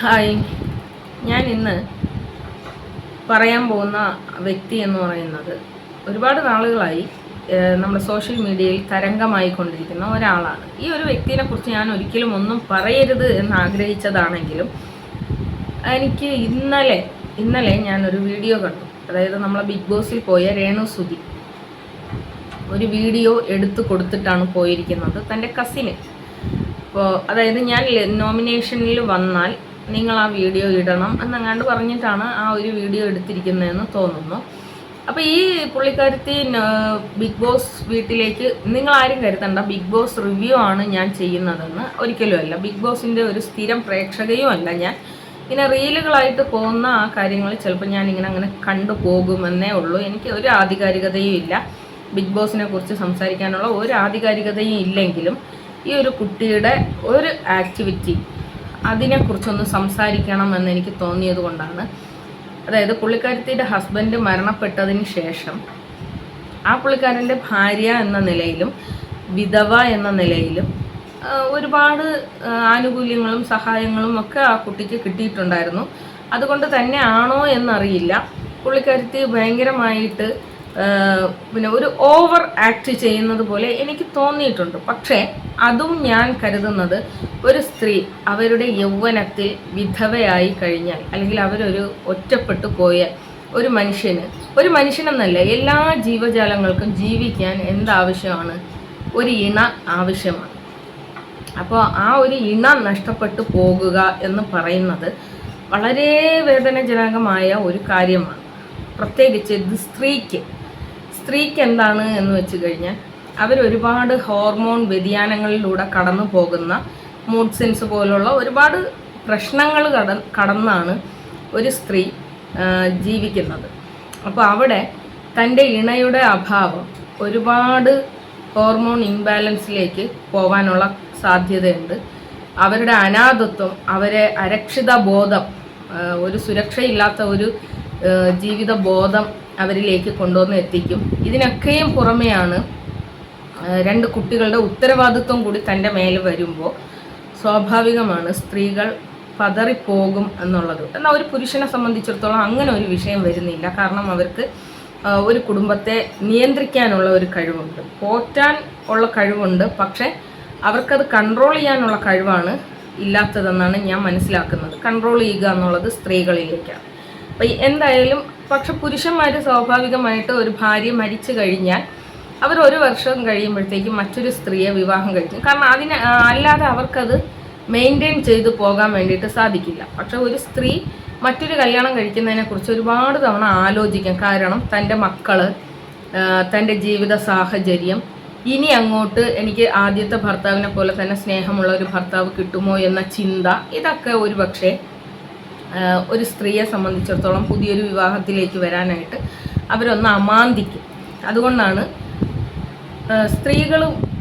Hi. ഞാൻ ഇന്ന് പറയാൻ പോകുന്ന വ്യക്തി എന്ന് പറയുന്നത് ഒരുപാട് നാളുകളായി നമ്മുടെ സോഷ്യൽ മീഡിയയിൽ തരംഗമായി കൊണ്ടിരിക്കുന്ന ഒരാളാണ്. ഈ ഒരു വ്യക്തിയെ കുറിച്ച് ഞാൻ ഒരിക്കലും ഒന്നും പറയരുത് എന്ന് ആഗ്രഹിച്ചതാണെങ്കിലും എനിക്ക് ഇന്നലെ ഇന്നലെ ഞാനൊരു വീഡിയോ കണ്ടു. അതായത് നമ്മളെ ബിഗ് ബോസിൽ പോയ രേണു സുധി. ഒരു വീഡിയോ എടുത്തു കൊടുത്തിട്ടാണ് പോയിരിക്കുന്നത് തന്റെ കസിന്. അപ്പോൾ അതായത് ഞാൻ നോമിനേഷനിൽ വന്നാൽ നിങ്ങൾ ആ വീഡിയോ ഇടണം എന്നങ്ങാണ്ട് പറഞ്ഞിട്ടാണ് ആ ഒരു വീഡിയോ എടുത്തിരിക്കുന്നതെന്ന് തോന്നുന്നു. അപ്പോൾ ഈ പുള്ളിക്കാരത്തി ബിഗ് ബോസ് വീട്ടിലേക്ക് നിങ്ങൾ ആരും കരുതണ്ട. ബിഗ് ബോസ് റിവ്യൂ ആണ് ഞാൻ ചെയ്യുന്നതെന്ന് ഒരിക്കലും അല്ല. ബിഗ് ബോസിന്റെ ഒരു സ്ഥിരം പ്രേക്ഷകയും അല്ല ഞാൻ. ഇങ്ങനെ റീലുകളായിട്ട് പോകുന്ന ആ കാര്യങ്ങൾ ചിലപ്പോൾ ഞാൻ ഇങ്ങനെ അങ്ങനെ കണ്ടുപോകുമെന്നേ ഉള്ളൂ. എനിക്ക് ഒരു ആധികാരികതയും ഇല്ല. ബിഗ് ബോസിനെ കുറിച്ച് സംസാരിക്കാനുള്ള ഒരു ആധികാരികതയും ഇല്ലെങ്കിലും ഈ ഒരു കുട്ടിയുടെ ഒരു ആക്ടിവിറ്റി അതിനെക്കുറിച്ചൊന്ന് സംസാരിക്കണം എന്ന് എനിക്ക് തോന്നിയത് കൊണ്ടാണ്. അതായത് പുള്ളിക്കാരത്തിയുടെ ഹസ്ബൻഡ് മരണപ്പെട്ടതിന് ശേഷം ആ പുള്ളിക്കാരന്റെ ഭാര്യ എന്ന നിലയിലും വിധവ എന്ന നിലയിലും ഒരുപാട് ആനുകൂല്യങ്ങളും സഹായങ്ങളും ഒക്കെ ആ കുട്ടിക്ക് കിട്ടിയിട്ടുണ്ടായിരുന്നു. അതുകൊണ്ട് തന്നെ ആണോ എന്നറിയില്ല. പുള്ളിക്കാരത്തി ഭയങ്കരമായിട്ട് പിന്നെ ഒരു ഓവർ ആക്ട് ചെയ്യുന്നത് പോലെ എനിക്ക് തോന്നിയിട്ടുണ്ട്. പക്ഷേ അതും ഞാൻ കരുതുന്നത് ഒരു സ്ത്രീ അവരുടെ യൗവനത്തിൽ വിധവയായി കഴിഞ്ഞാൽ അല്ലെങ്കിൽ അവരൊരു ഒറ്റപ്പെട്ടു പോയ ഒരു മനുഷ്യന് ഒരു മനുഷ്യനെന്നല്ല എല്ലാ ജീവജാലങ്ങൾക്കും ജീവിക്കാൻ എന്താവശ്യമാണ്? ഒരു ഇണ ആവശ്യമാണ്. അപ്പോൾ ആ ഒരു ഇണ നഷ്ടപ്പെട്ടു പോകുക എന്ന് പറയുന്നത് വളരെ വേദനജനകമായ ഒരു കാര്യമാണ്. പ്രത്യേകിച്ച് സ്ത്രീക്ക് സ്ത്രീക്ക് എന്താണ് എന്ന് വെച്ച് കഴിഞ്ഞാൽ അവർ ഒരുപാട് ഹോർമോൺ വ്യതിയാനങ്ങളിലൂടെ കടന്നു പോകുന്ന മൂഡ് സെൻസ് പോലുള്ള ഒരുപാട് പ്രശ്നങ്ങൾ കട കടന്നാണ് ഒരു സ്ത്രീ ജീവിക്കുന്നത്. അപ്പോൾ അവിടെ തന്റെ ഇണയുടെ അഭാവം ഒരുപാട് ഹോർമോൺ ഇംബാലൻസിലേക്ക് പോകാനുള്ള സാധ്യതയുണ്ട്. അവരുടെ അനാഥത്വം അവരെ അരക്ഷിത ബോധം ഒരു സുരക്ഷയില്ലാത്ത ഒരു ജീവിത ബോധം അവരിലേക്ക് കൊണ്ടുവന്ന് എത്തിക്കും. ഇതിനൊക്കെയും പുറമെയാണ് രണ്ട് കുട്ടികളുടെ ഉത്തരവാദിത്വം കൂടി തന്റെ മേലെ വരുമ്പോൾ സ്വാഭാവികമാണ് സ്ത്രീകൾ പതറിപ്പോകും എന്നുള്ളത്. എന്നാൽ ഒരു പുരുഷനെ സംബന്ധിച്ചിടത്തോളം അങ്ങനെ ഒരു വിഷയം വരുന്നില്ല. കാരണം അവർക്ക് ഒരു കുടുംബത്തെ നിയന്ത്രിക്കാനുള്ള ഒരു കഴിവുണ്ട്. പോറ്റാൻ ഉള്ള കഴിവുണ്ട്. പക്ഷേ അവർക്കത് കൺട്രോൾ ചെയ്യാനുള്ള കഴിവാണ് ഇല്ലാത്തതെന്നാണ് ഞാൻ മനസ്സിലാക്കുന്നത്. കൺട്രോൾ ചെയ്യുക എന്നുള്ളത് സ്ത്രീകളിലേക്കാണ്. അപ്പം എന്തായാലും പക്ഷെ പുരുഷന്മാർ സ്വാഭാവികമായിട്ട് ഒരു ഭാര്യ മരിച്ചു കഴിഞ്ഞാൽ അവർ ഒരു വർഷം കഴിയുമ്പോഴത്തേക്കും മറ്റൊരു സ്ത്രീയെ വിവാഹം കഴിക്കും. കാരണം അതിന് അല്ലാതെ അവർക്കത് മെയിന്റെയിൻ ചെയ്തു പോകാൻ വേണ്ടിയിട്ട് സാധിക്കില്ല. പക്ഷെ ഒരു സ്ത്രീ മറ്റൊരു കല്യാണം കഴിക്കുന്നതിനെക്കുറിച്ച് ഒരുപാട് തവണ ആലോചിക്കാം. കാരണം തന്റെ മക്കൾ തന്റെ ജീവിത സാഹചര്യം ഇനി അങ്ങോട്ട് എനിക്ക് ആദ്യത്തെ ഭർത്താവിനെ പോലെ തന്നെ സ്നേഹമുള്ള ഒരു ഭർത്താവ് കിട്ടുമോ എന്ന ചിന്ത ഇതൊക്കെ ഒരു ഒരു സ്ത്രീയെ സംബന്ധിച്ചിടത്തോളം പുതിയൊരു വിവാഹത്തിലേക്ക് വരാനായിട്ട് അവരൊന്ന് അമാന്തിക്കും. അതുകൊണ്ടാണ് സ്ത്രീകൾ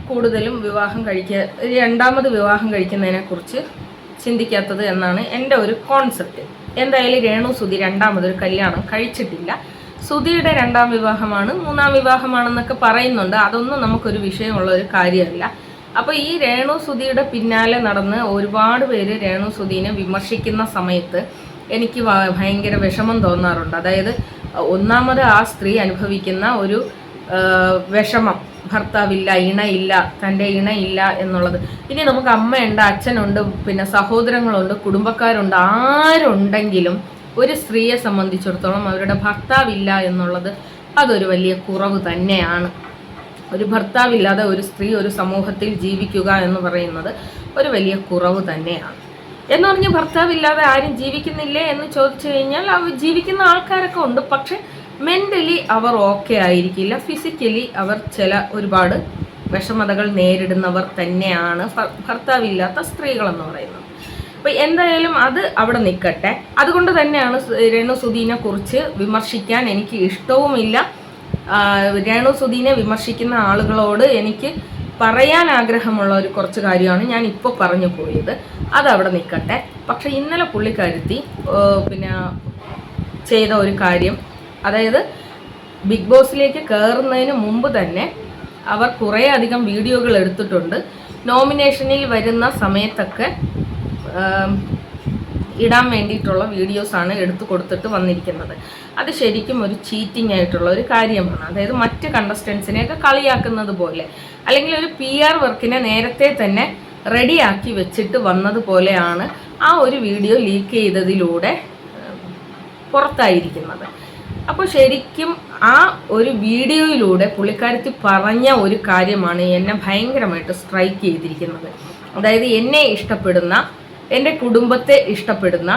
കൂടുതലും വിവാഹം കഴിക്കുക രണ്ടാമത് വിവാഹം കഴിക്കുന്നതിനെക്കുറിച്ച് ചിന്തിക്കാത്തത് എന്നാണ് എന്റെ ഒരു കോൺസെപ്റ്റ് എന്തായാലും രേണു സുധി രണ്ടാമതൊരു കല്യാണം കഴിച്ചിട്ടില്ല. സുധിയുടെ രണ്ടാം വിവാഹമാണ് മൂന്നാം വിവാഹമാണെന്നൊക്കെ പറയുന്നുണ്ട്. അതൊന്നും നമുക്കൊരു വിഷയമുള്ള ഒരു കാര്യമല്ല. അപ്പോൾ ഈ രേണു സുധിയുടെ പിന്നാലെ നടന്ന് ഒരുപാട് പേര് രേണു സുധീനെ വിമർശിക്കുന്ന സമയത്ത് എനിക്ക് ഭയങ്കര വിഷമം തോന്നാറുണ്ട്. അതായത് ഒന്നാമത് ആ സ്ത്രീ അനുഭവിക്കുന്ന ഒരു വിഷമം. ഭർത്താവില്ല ഇണയില്ല തന്റെ ഇണയില്ല എന്നുള്ളത്. ഇനി നമുക്ക് അമ്മയുണ്ട് അച്ഛനുണ്ട് പിന്നെ സഹോദരങ്ങളുണ്ട് കുടുംബക്കാരുണ്ട് ആരുണ്ടെങ്കിലും ഒരു സ്ത്രീയെ സംബന്ധിച്ചിടത്തോളം അവരുടെ ഭർത്താവില്ല എന്നുള്ളത് അതൊരു വലിയ കുറവ് തന്നെയാണ്. ഒരു ഭർത്താവില്ലാതെ ഒരു സ്ത്രീ ഒരു സമൂഹത്തിൽ ജീവിക്കുക എന്ന് പറയുന്നത് ഒരു വലിയ കുറവ് തന്നെയാണ്. എന്ന് പറഞ്ഞ് ഭർത്താവില്ലാതെ ആരും ജീവിക്കുന്നില്ലേ എന്ന് ചോദിച്ചു കഴിഞ്ഞാൽ അവർ ജീവിക്കുന്ന ആൾക്കാരൊക്കെ ഉണ്ട്. പക്ഷെ മെന്റലി അവർ ഓക്കെ ആയിരിക്കില്ല. ഫിസിക്കലി അവർ ചില ഒരുപാട് വിഷമതകൾ നേരിടുന്നവർ തന്നെയാണ് ഭർത്താവില്ലാത്ത സ്ത്രീകളെന്ന് പറയുന്നത്. അപ്പൊ എന്തായാലും അത് അവിടെ നിൽക്കട്ടെ. അതുകൊണ്ട് തന്നെയാണ് രേണു സുധീനെ കുറിച്ച് വിമർശിക്കാൻ എനിക്ക് ഇഷ്ടവുമില്ല. രേണു സുധീനെ വിമർശിക്കുന്ന ആളുകളോട് എനിക്ക് പറയാൻ ആഗ്രഹമുള്ള ഒരു കുറച്ച് കാര്യമാണ് ഞാൻ ഇപ്പോൾ പറഞ്ഞു പോയത്. അത് അവിടെ നിൽക്കട്ടെ. പക്ഷെ ഇന്നലെ പുള്ളിക്കാരുത്തി പിന്നെ ചെയ്ത ഒരു കാര്യം അതായത് ബിഗ് ബോസിലേക്ക് കയറുന്നതിന് മുമ്പ് തന്നെ അവർ കുറേ അധികം വീഡിയോകൾ എടുത്തിട്ടുണ്ട്. നോമിനേഷനിൽ വരുന്ന സമയത്തൊക്കെ ഇടാൻ വേണ്ടിയിട്ടുള്ള വീഡിയോസാണ് എടുത്തു കൊടുത്തിട്ട് വന്നിരിക്കുന്നത്. അത് ശരിക്കും ഒരു ചീറ്റിംഗ് ആയിട്ടുള്ള ഒരു കാര്യമാണ്. അതായത് മറ്റ് കണ്ടസ്റ്റൻസിനെയൊക്കെ കളിയാക്കുന്നത് പോലെ അല്ലെങ്കിൽ ഒരു പി ആർ വർക്കിനെ നേരത്തെ തന്നെ റെഡിയാക്കി വെച്ചിട്ട് വന്നതുപോലെയാണ് ആ ഒരു വീഡിയോ ലീക്ക് ചെയ്തതിലൂടെ പുറത്തായിരിക്കുന്നത്. അപ്പോൾ ശരിക്കും ആ ഒരു വീഡിയോയിലൂടെ പുള്ളിക്കാരത്തി പറഞ്ഞ ഒരു കാര്യമാണ് എന്നെ ഭയങ്കരമായിട്ട് സ്ട്രൈക്ക് ചെയ്തിരിക്കുന്നത്. അതായത് എന്നെ ഇഷ്ടപ്പെടുന്ന എന്റെ കുടുംബത്തെ ഇഷ്ടപ്പെടുന്ന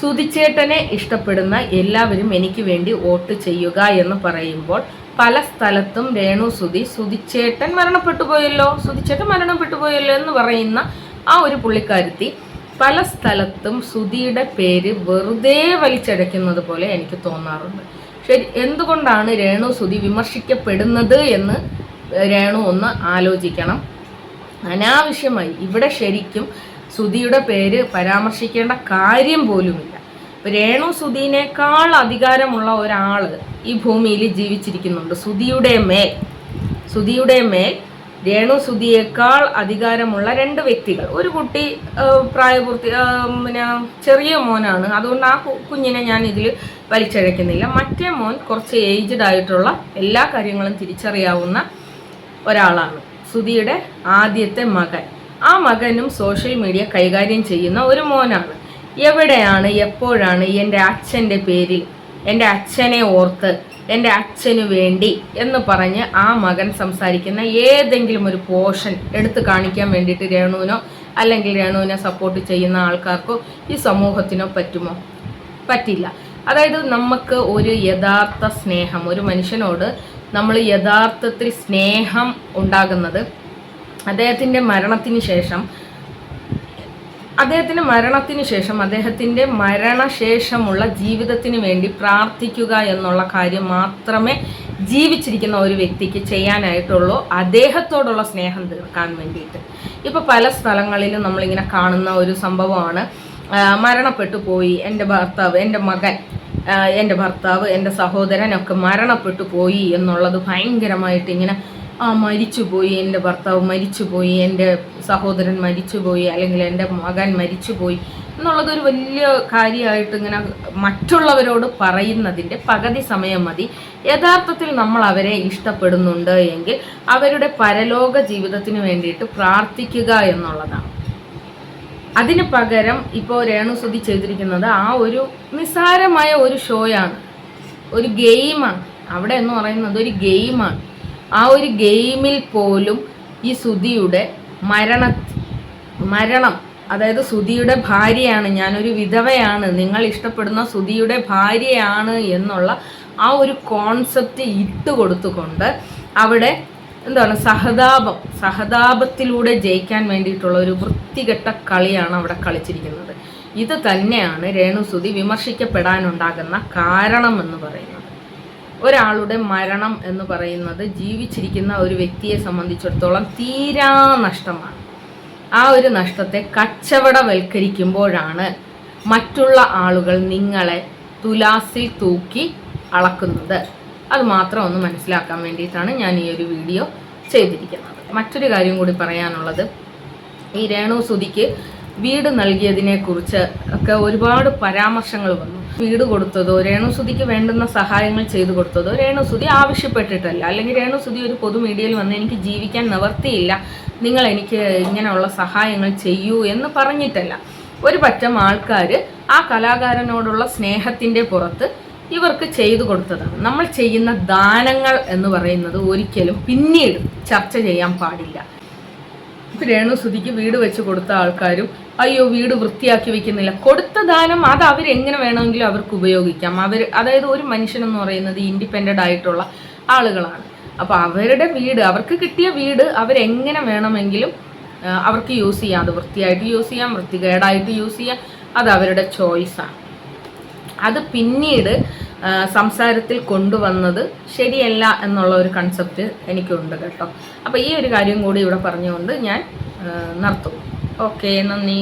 സുതിച്ചേട്ടനെ ഇഷ്ടപ്പെടുന്ന എല്ലാവരും എനിക്ക് വേണ്ടി വോട്ട് ചെയ്യുക എന്ന് പറയുമ്പോൾ പല സ്ഥലത്തും രേണു സുതി സുതിച്ചേട്ടൻ മരണപ്പെട്ടു പോയല്ലോ സുതിച്ചേട്ടൻ മരണപ്പെട്ടു പോയല്ലോ എന്ന് പറയുന്ന ആ ഒരു പുള്ളിക്കാരുത്തി പല സ്ഥലത്തും സുതിയുടെ പേര് വെറുതെ വലിച്ചടയ്ക്കുന്നത് പോലെ എനിക്ക് തോന്നാറുണ്ട്. ശരി എന്തുകൊണ്ടാണ് രേണു സുതി വിമർശിക്കപ്പെടുന്നത് എന്ന് രേണു ഒന്ന് ആലോചിക്കണം. അനാവശ്യമായി ഇവിടെ ശരിക്കും സുധിയുടെ പേര് പരാമർശിക്കേണ്ട കാര്യം പോലുമില്ല. രേണു സുധീനേക്കാൾ അധികാരമുള്ള ഒരാൾ ഈ ഭൂമിയിൽ ജീവിച്ചിരിക്കുന്നുണ്ട്. സുധിയുടെ മേൽ സുധിയുടെ മേൽ രേണു സുധിയേക്കാൾ അധികാരമുള്ള രണ്ട് വ്യക്തികൾ. ഒരു കുട്ടി പ്രായപൂർത്തി പിന്നെ ചെറിയ മോനാണ്. അതുകൊണ്ട് ആ കുഞ്ഞിനെ ഞാൻ ഇതിൽ വലിച്ചഴക്കുന്നില്ല മറ്റേ മോൻ കുറച്ച് ഏജ്ഡ് ആയിട്ടുള്ള എല്ലാ കാര്യങ്ങളും തിരിച്ചറിയാവുന്ന ഒരാളാണ്. സുധിയുടെ ആദ്യത്തെ മകൻ. ആ മകനും സോഷ്യൽ മീഡിയ കൈകാര്യം ചെയ്യുന്ന ഒരു മോനാണ്. എവിടെയാണ് എപ്പോഴാണ് എന്റെ അച്ഛന്റെ പേരിൽ എന്റെ അച്ഛനെ ഓർത്ത് എന്റെ അച്ഛനു വേണ്ടി എന്ന് പറഞ്ഞ് ആ മകൻ സംസാരിക്കുന്ന ഏതെങ്കിലും ഒരു പോർഷൻ എടുത്തു കാണിക്കാൻ വേണ്ടിയിട്ട് രേണുവിനോ അല്ലെങ്കിൽ രേണുവിനെ സപ്പോർട്ട് ചെയ്യുന്ന ആൾക്കാർക്കോ ഈ സമൂഹത്തിനോ പറ്റുമോ? പറ്റില്ല. അതായത് നമുക്ക് ഒരു യഥാർത്ഥ സ്നേഹം ഒരു മനുഷ്യനോട് നമ്മൾ യഥാർത്ഥത്തിൽ സ്നേഹം ഉണ്ടാകുന്നത് അദ്ദേഹത്തിന്റെ മരണത്തിന് ശേഷം അദ്ദേഹത്തിന്റെ മരണത്തിന് ശേഷം അദ്ദേഹത്തിന്റെ മരണശേഷമുള്ള ജീവിതത്തിന് വേണ്ടി പ്രാർത്ഥിക്കുക എന്നുള്ള കാര്യം മാത്രമേ ജീവിച്ചിരിക്കുന്ന ഒരു വ്യക്തിക്ക് ചെയ്യാനായിട്ടുള്ളൂ. അദ്ദേഹത്തോടുള്ള സ്നേഹം തീർക്കാൻ വേണ്ടിയിട്ട്. ഇപ്പോൾ പല സ്ഥലങ്ങളിലും നമ്മളിങ്ങനെ കാണുന്ന ഒരു സംഭവമാണ്. മരണപ്പെട്ടു പോയി. എന്റെ ഭർത്താവ് എന്റെ മകൻ എന്റെ ഭർത്താവ് എന്റെ സഹോദരനൊക്കെ മരണപ്പെട്ടു പോയി എന്നുള്ളത് ഭയങ്കരമായിട്ട് ഇങ്ങനെ ആ മരിച്ചുപോയി എന്റെ ഭർത്താവ് മരിച്ചുപോയി എന്റെ സഹോദരൻ മരിച്ചുപോയി അല്ലെങ്കിൽ എന്റെ മകൻ മരിച്ചുപോയി എന്നുള്ളത് ഒരു വലിയ കാര്യമായിട്ട് ഇങ്ങനെ മറ്റുള്ളവരോട് പറയുന്നതിന്റെ പകുതി സമയം മതി. യഥാർത്ഥത്തിൽ നമ്മൾ അവരെ ഇഷ്ടപ്പെടുന്നുണ്ട് എങ്കിൽ അവരുടെ പരലോക ജീവിതത്തിന് വേണ്ടിയിട്ട് പ്രാർത്ഥിക്കുക എന്നുള്ളതാണ്. അതിന് പകരം ഇപ്പോൾ രേണുസുതി ചെയ്തിരിക്കുന്നത് ആ ഒരു നിസ്സാരമായ ഒരു ഷോയാണ്. ഒരു ഗെയിമാണ്. അവിടെ എന്ന് പറയുന്നത് ഒരു ഗെയിമാണ്. ആ ഒരു ഗെയിമിൽ പോലും ഈ സുധിയുടെ മരണ മരണം അതായത് സുധിയുടെ ഭാര്യയാണ് ഞാനൊരു വിധവയാണ് നിങ്ങൾ ഇഷ്ടപ്പെടുന്ന സുധിയുടെ ഭാര്യയാണ് എന്നുള്ള ആ ഒരു കോൺസെപ്റ്റ് ഇട്ട് കൊടുത്തുകൊണ്ട് അവിടെ എന്താണ് സഹതാപം സഹതാപത്തിലൂടെ ജയിക്കാൻ വേണ്ടിയിട്ടുള്ള ഒരു വൃത്തികെട്ട കളിയാണ് അവിടെ കളിച്ചിരിക്കുന്നത്. ഇത് തന്നെയാണ് രേണുസുതി വിമർശിക്കപ്പെടാനുണ്ടാകുന്ന കാരണം എന്ന് പറയുന്നത്. ഒരാളുടെ മരണം എന്ന് പറയുന്നത് ജീവിച്ചിരിക്കുന്ന ഒരു വ്യക്തിയെ സംബന്ധിച്ചിടത്തോളം തീരാ നഷ്ടമാണ്. ആ ഒരു നഷ്ടത്തെ കച്ചവടവൽക്കരിക്കുമ്പോഴാണ് മറ്റുള്ള ആളുകൾ നിങ്ങളെ തുലാസിൽ തൂക്കി അളക്കുന്നത്. അത് മാത്രം ഒന്ന് മനസ്സിലാക്കാൻ വേണ്ടിയിട്ടാണ് ഞാൻ ഈ ഒരു വീഡിയോ ചെയ്തിരിക്കുന്നത്. മറ്റൊരു കാര്യം കൂടി പറയാനുള്ളത്. ഈ രേണു സുതിക്ക് വീട് നൽകിയതിനെ കുറിച്ച് ഒക്കെ ഒരുപാട് പരാമർശങ്ങൾ വന്നു. വീട് കൊടുത്തതോ രേണുസുതിക്ക് വേണ്ടുന്ന സഹായങ്ങൾ ചെയ്തു കൊടുത്തതോ രേണുസുതി ആവശ്യപ്പെട്ടിട്ടല്ല. അല്ലെങ്കിൽ രേണുസുതി ഒരു പൊതു മീഡിയയിൽ വന്ന് എനിക്ക് ജീവിക്കാൻ നിവർത്തിയില്ല നിങ്ങൾ എനിക്ക് ഇങ്ങനെയുള്ള സഹായങ്ങൾ ചെയ്യൂ എന്ന് പറഞ്ഞിട്ടല്ല. ഒരു പറ്റം ആൾക്കാർ ആ കലാകാരനോടുള്ള സ്നേഹത്തിന്റെ പുറത്ത് ഇവർക്ക് ചെയ്തു കൊടുത്തതാണ്. നമ്മൾ ചെയ്യുന്ന ദാനങ്ങൾ എന്ന് പറയുന്നത് ഒരിക്കലും പിന്നീട് ചർച്ച ചെയ്യാൻ പാടില്ല. രേണു രേണുസുതിക്ക് വീട് വെച്ച് കൊടുത്ത ആൾക്കാരും അയ്യോ വീട് വൃത്തിയാക്കി വെക്കുന്നില്ല. കൊടുത്ത ദാനം അത് അവരെങ്ങനെ വേണമെങ്കിലും അവർക്ക് ഉപയോഗിക്കാം. അവർ അതായത് ഒരു മനുഷ്യൻ എന്ന് പറയുന്നത് ഇൻഡിപെൻഡന്റ് ആയിട്ടുള്ള ആളുകളാണ്. അപ്പോൾ അവരുടെ വീട് അവർക്ക് കിട്ടിയ വീട് അവരെങ്ങനെ വേണമെങ്കിലും അവർക്ക് യൂസ് ചെയ്യാം. അത് വൃത്തിയായിട്ട് യൂസ് ചെയ്യാം വൃത്തികേടായിട്ട് യൂസ് ചെയ്യാം. അത് അവരുടെ ചോയ്സാണ് അത് പിന്നീട് സംസാരത്തിൽ കൊണ്ടുവന്നത് ശരിയല്ല എന്നുള്ള ഒരു കൺസെപ്റ്റ് എനിക്കുണ്ട് കേട്ടോ. അപ്പോൾ ഈ ഒരു കാര്യം കൂടി ഇവിടെ പറഞ്ഞുകൊണ്ട് ഞാൻ നിർത്തും ഓക്കെ നന്ദി.